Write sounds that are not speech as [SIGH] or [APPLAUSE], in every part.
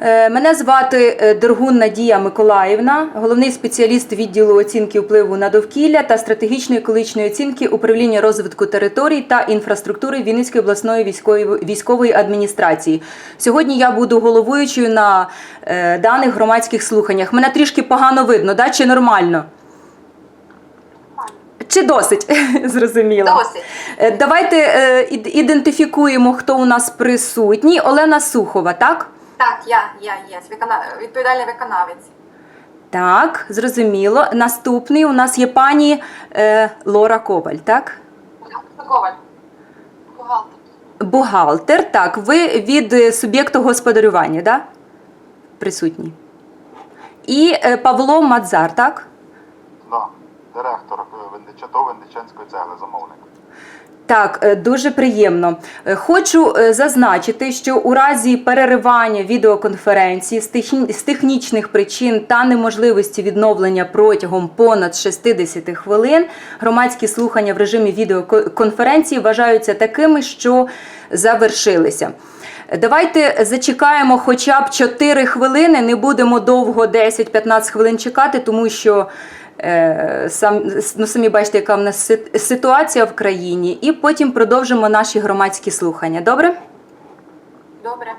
Е, Мене звати е, Дергун Надія Миколаївна, головний спеціаліст відділу оцінки впливу на довкілля та стратегічної екологічної оцінки управління розвитку територій та інфраструктури Вінницької обласної військової адміністрації. Сьогодні я буду головуючою на е, даних громадських слуханнях. Мене трішки погано видно, да? чи нормально? Чи досить [LAUGHS] зрозуміло? Досить. Давайте ідентифікуємо, хто у нас присутній. Олена Сухова, так? Так, я, я є викона... відповідальний виконавець. Так, зрозуміло. Наступний у нас є пані е, Лора Коваль, так? Коваль. Бухгалтер. Бухгалтер. Так, ви від е, суб'єкту господарювання, так? Присутні. І е, Павло Мадзар, так? Да, директор е, Виннича ТОВ цегли замовник. Так, е, дуже приємно. Е, Хочу е, зазначити, що у разі переривання відеоконференції з техні- з технічних причин та неможливості відновлення протягом понад 60 хвилин громадські слухання в режимі відеоконференції вважаються такими, що завершилися. Давайте зачекаємо хоча б 4 хвилини, не будемо довго 10-15 хвилин чекати, тому що сам, ну, самі бачите, яка в нас ситуація в країні, і потім продовжимо наші громадські слухання. Добре? Добре.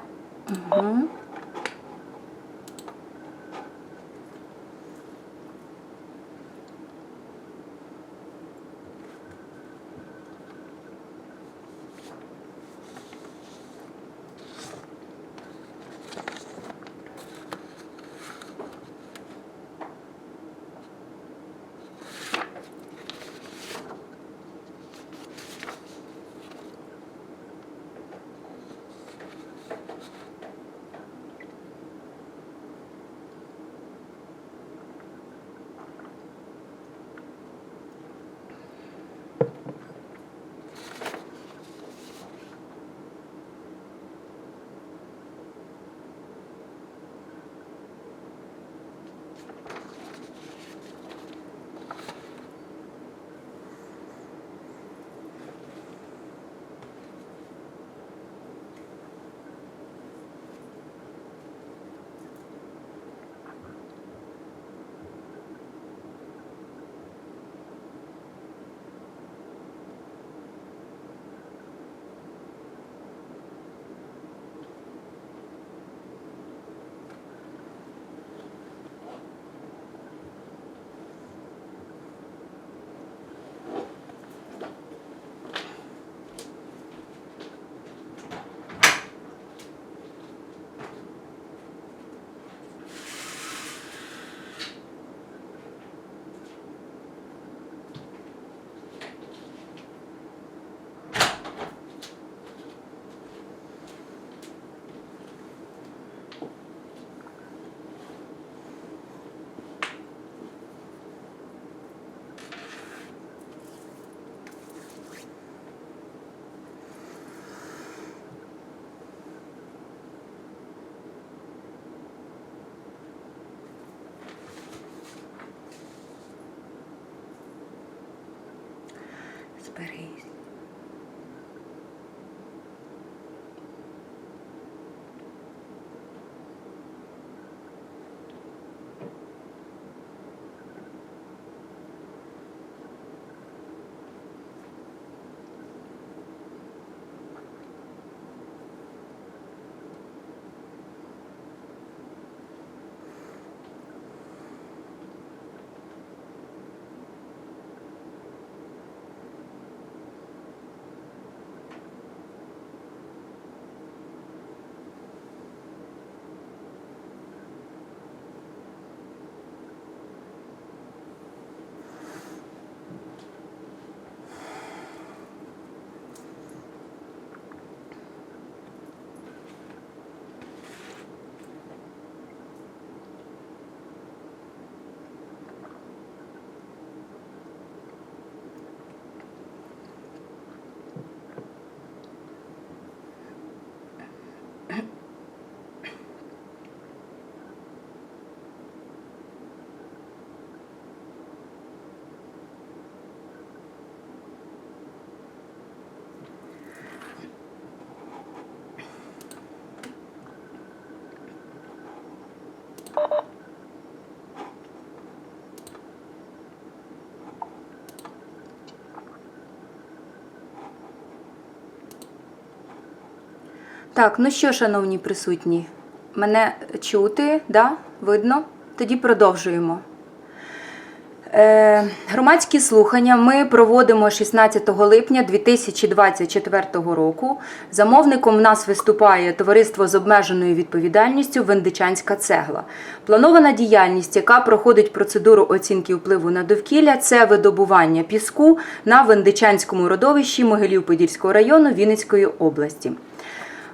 Зберись. Так, ну що, шановні присутні, мене чути, да? видно? Тоді продовжуємо. Е, громадські слухання ми проводимо 16 липня 2024 року. Замовником в нас виступає товариство з обмеженою відповідальністю Вендичанська цегла. Планована діяльність, яка проходить процедуру оцінки впливу на довкілля, це видобування піску на Вендичанському родовищі Могилів-Подільського району Вінницької області.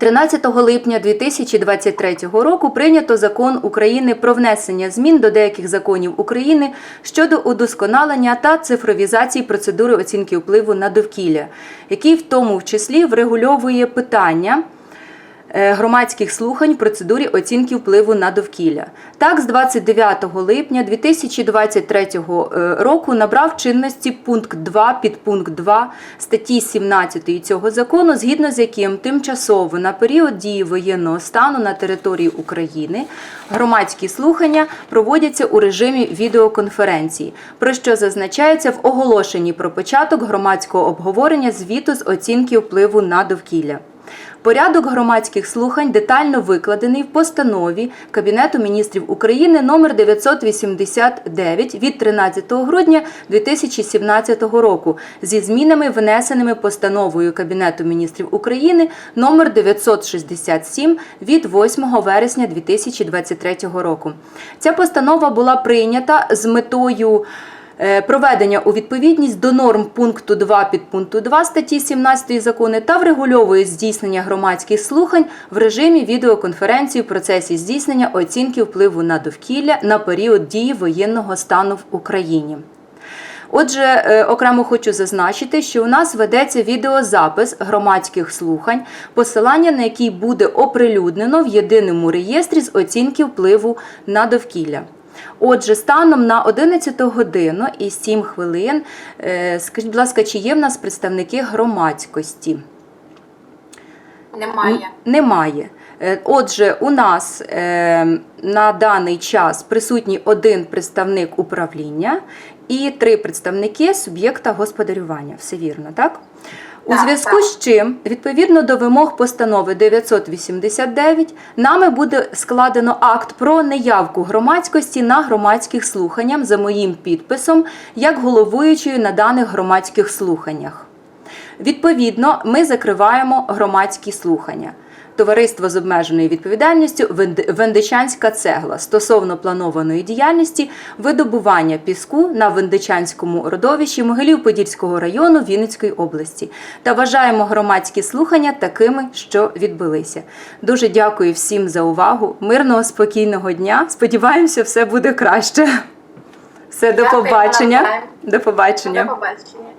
13 липня 2023 року прийнято закон України про внесення змін до деяких законів України щодо удосконалення та цифровізації процедури оцінки впливу на довкілля, який в тому числі врегульовує питання громадських слухань в процедурі оцінки впливу на довкілля. Так, з 29 липня 2023 е, року набрав чинності пункт 2 підпункт 2 статті 17 цього закону, згідно з яким тимчасово на період дії воєнного стану на території України громадські слухання проводяться у режимі відеоконференції, про що зазначається в оголошенні про початок громадського обговорення звіту з оцінки впливу на довкілля. Порядок громадських слухань детально викладений в постанові Кабінету міністрів України номер 989 від 13 грудня 2017 року зі змінами, внесеними постановою Кабінету міністрів України номер 967 від 8 вересня 2023 року. Ця постанова була прийнята з метою проведення у відповідність до норм пункту 2 підпункту 2 статті 17 закону та врегульовує здійснення громадських слухань в режимі відеоконференції в процесі здійснення оцінки впливу на довкілля на період дії воєнного стану в Україні. Отже, е, окремо хочу зазначити, що у нас ведеться відеозапис громадських слухань, посилання на який буде оприлюднено в єдиному реєстрі з оцінки впливу на довкілля. Отже, станом на 11 годину і 7 хвилин, е, скажіть, будь ласка, чи є в нас представники громадськості? Немає. Немає. Е, Отже, у нас е, на даний час присутній один представник управління і три представники суб'єкта господарювання. Все вірно, так? У Так, зв'язку так. з чим, відповідно до вимог постанови 989, нами буде складено акт про неявку громадськості на громадських слуханнях за моїм підписом як головуючою на даних громадських слуханнях. Відповідно, ми закриваємо громадські слухання. Товариство з обмеженою відповідальністю «Венди- Вендичанська цегла стосовно планованої діяльності видобування піску на Вендичанському родовищі Могилів-Подільського району Вінницької області та вважаємо громадські слухання такими, що відбулися. Дуже дякую всім за увагу. Мирного, спокійного дня. Сподіваємося, все буде краще. Все, до побачення. До побачення. До побачення.